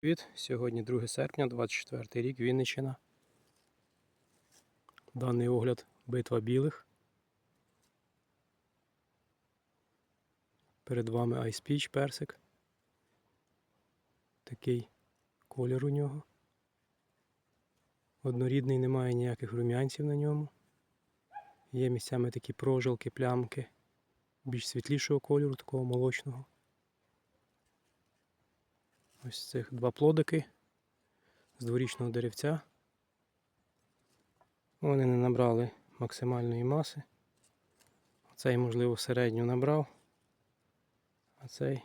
Привіт! Сьогодні 2 серпня, 24 рік, Вінниччина. Даний огляд битва білих. Перед вами Ice Peach персик. Такий колір у нього. Однорідний, немає ніяких рум'янців на ньому. Є місцями такі прожилки, плямки більш світлішого кольору, такого молочного. Ось цих два плодики з дворічного деревця. Вони не набрали максимальної маси. Цей, можливо, середню набрав, а цей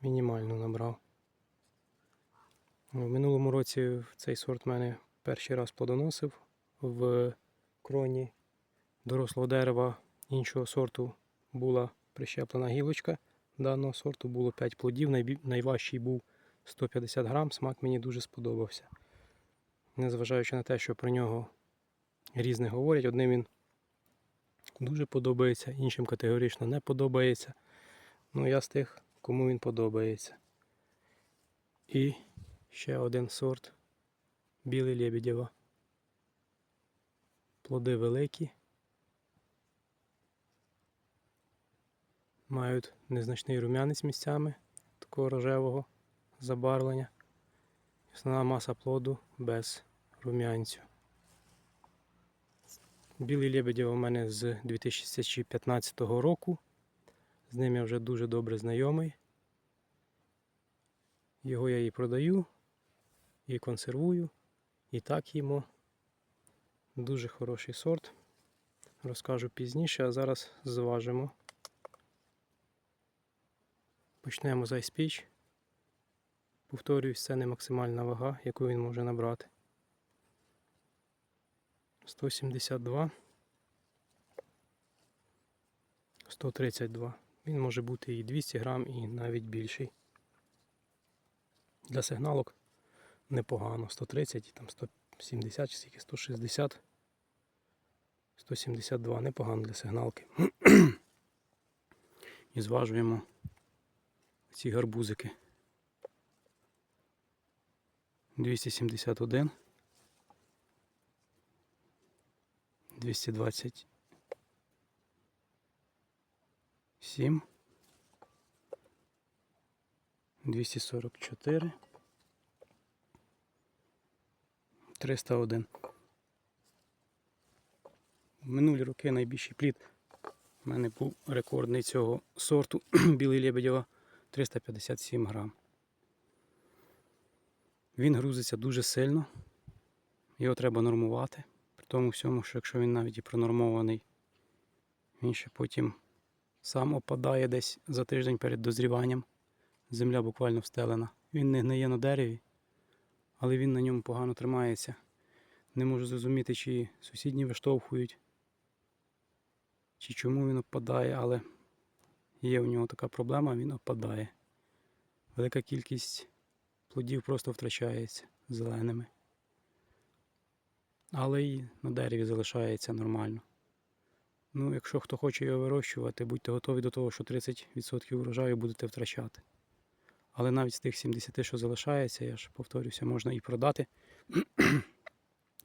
мінімальну набрав. В минулому році цей сорт мене перший раз плодоносив в кроні дорослого дерева іншого сорту була прищеплена гілочка даного сорту було 5 плодів. Найважчий був 150 грам. Смак мені дуже сподобався. Незважаючи на те, що про нього різне говорять, одним він дуже подобається, іншим категорично не подобається. Ну, я з тих, кому він подобається. І ще один сорт білий Лебедєва. Плоди великі. Мають незначний рум'янець місцями такого рожевого забарвлення. Основна маса плоду без рум'янцю. Білий лебедєв у мене з 2015 року. З ним я вже дуже добре знайомий. Його я і продаю, і консервую, і так їмо. Дуже хороший сорт. Розкажу пізніше, а зараз зважимо. Почнемо з Peach. Повторююсь, це не максимальна вага, яку він може набрати. 172. 132. Він може бути і 200 грам, і навіть більший. Для сигналок непогано. 130 і там 170 чи скільки 160. 172 непогано для сигналки. І зважуємо ці гарбузики. 271. 227. 244. 301. В минулі роки найбільший плід у мене був рекордний цього сорту білий Лебедєва 357 грам. Він грузиться дуже сильно. Його треба нормувати. При тому всьому, що якщо він навіть і пронормований, він ще потім сам опадає десь за тиждень перед дозріванням. Земля буквально встелена. Він не гниє на дереві, але він на ньому погано тримається. Не можу зрозуміти, чи сусідні виштовхують, чи чому він опадає, але є у нього така проблема, він опадає. Велика кількість плодів просто втрачається зеленими. Але і на дереві залишається нормально. Ну, якщо хто хоче його вирощувати, будьте готові до того, що 30% урожаю будете втрачати. Але навіть з тих 70, що залишається, я ж повторюся, можна і продати,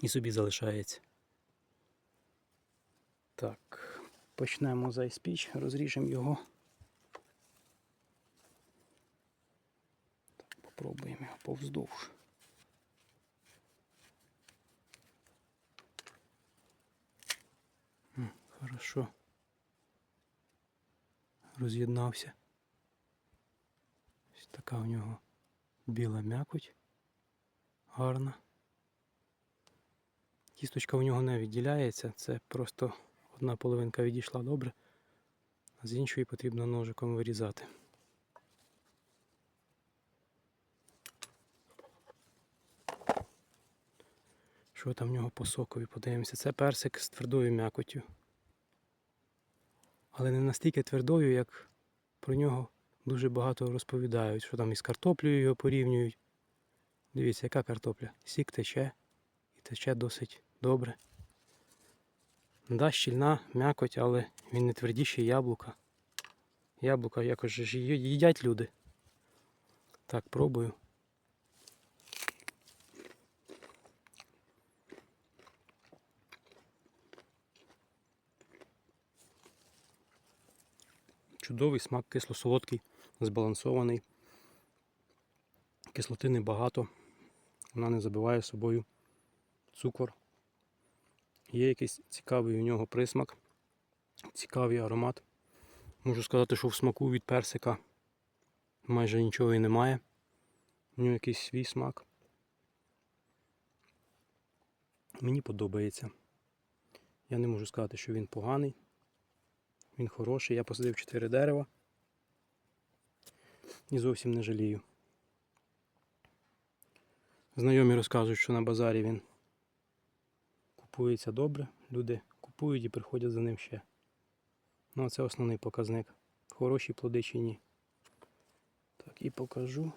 і собі залишається. Так, почнемо з Ice розріжемо його. Так, попробуємо його повздовж. Хорошо. Роз'єднався. Ось така у нього біла м'якоть. Гарна. Кісточка у нього не відділяється, це просто одна половинка відійшла добре, а з іншої потрібно ножиком вирізати. Що там в нього по сокові? Подивимося. Це персик з твердою м'якоттю. Але не настільки твердою, як про нього дуже багато розповідають, що там із картоплею його порівнюють. Дивіться, яка картопля. Сік тече і тече досить добре. Да, щільна м'якоть, але він не твердіший яблука. Яблука якось ж їдять люди. Так, пробую. Чудовий смак, кисло-солодкий, збалансований. Кислоти небагато. Вона не забиває собою цукор. Є якийсь цікавий у нього присмак, цікавий аромат. Можу сказати, що в смаку від персика майже нічого і немає. У нього якийсь свій смак. Мені подобається. Я не можу сказати, що він поганий. Він хороший. Я посадив 4 дерева і зовсім не жалію. Знайомі розказують, що на базарі він купується добре. Люди купують і приходять за ним ще. Ну, а це основний показник. Хороші плоди чи ні. Так, і покажу.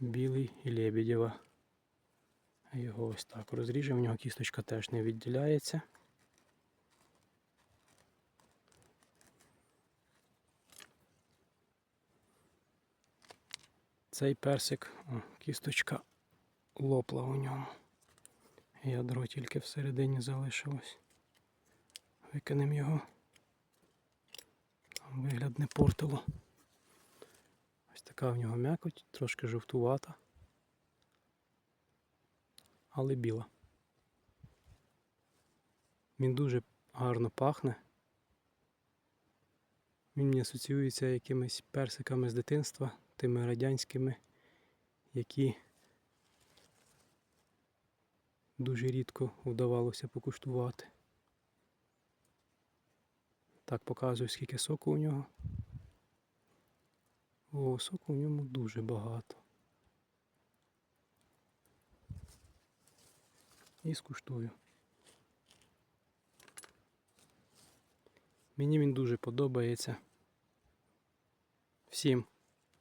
Білий і Лебедєва. Його ось так розріжемо, в нього кісточка теж не відділяється. Цей персик, о, кісточка лопла у ньому. Ядро тільки всередині залишилось. Викинемо його. Там вигляд не портило. Ось така в нього м'якоть, трошки жовтувата, але біла. Він дуже гарно пахне. Він мені асоціюється якимись персиками з дитинства, тими радянськими, які дуже рідко вдавалося покуштувати. Так показую, скільки соку у нього. О, соку в ньому дуже багато. І скуштую. Мені він дуже подобається. Всім,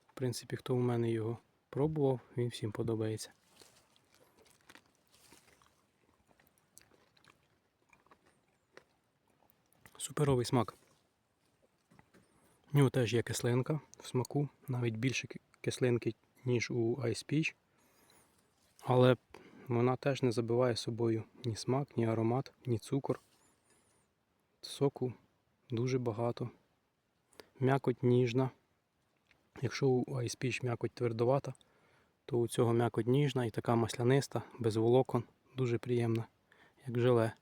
в принципі, хто у мене його пробував, він всім подобається. Суперовий смак. У нього теж є кислинка в смаку, навіть більше кислинки, ніж у Ice Peach. Але вона теж не забиває собою ні смак, ні аромат, ні цукор. Соку дуже багато. М'якоть ніжна. Якщо у Peach м'якоть твердовата, то у цього м'якоть ніжна і така масляниста, без волокон, дуже приємна, як желе.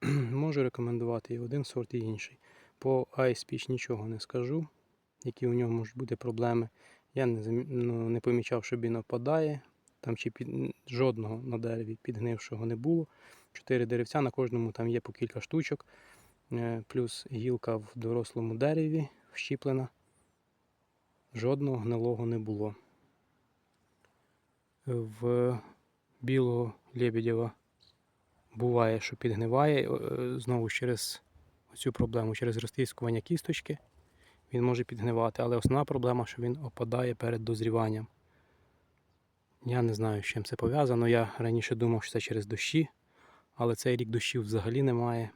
Можу рекомендувати і один сорт, і інший. По Peach нічого не скажу, які у нього можуть бути проблеми. Я не, ну, не помічав, що він опадає. Там чи під... жодного на дереві підгнившого не було. Чотири деревця, на кожному там є по кілька штучок. Е, Плюс гілка в дорослому дереві вщіплена. Жодного гнилого не було. В білого лебедєва буває, що підгниває е, знову через цю проблему, через розтріскування кісточки. Він може підгнивати, але основна проблема, що він опадає перед дозріванням. Я не знаю, з чим це пов'язано. Я раніше думав, що це через дощі, але цей рік дощів взагалі немає.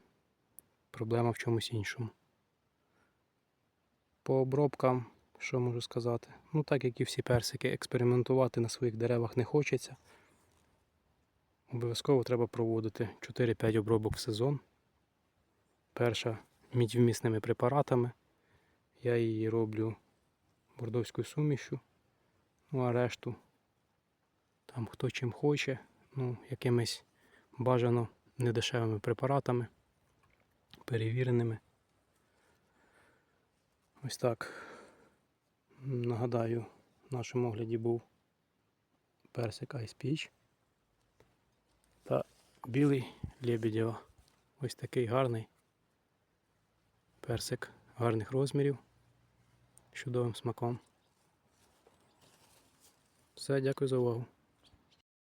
Проблема в чомусь іншому. По обробкам, що можу сказати? Ну, так як і всі персики, експериментувати на своїх деревах не хочеться. Обов'язково треба проводити 4-5 обробок в сезон. Перша мідьвмісними препаратами. Я її роблю бордовською сумішю. Ну а решту там хто чим хоче, ну, якимись бажано недешевими препаратами, перевіреними. Ось так. Нагадаю, в нашому огляді був персик Ice Peach та білий Лебедєва. Ось такий гарний персик гарних розмірів чудовим смаком. Все, дякую за увагу.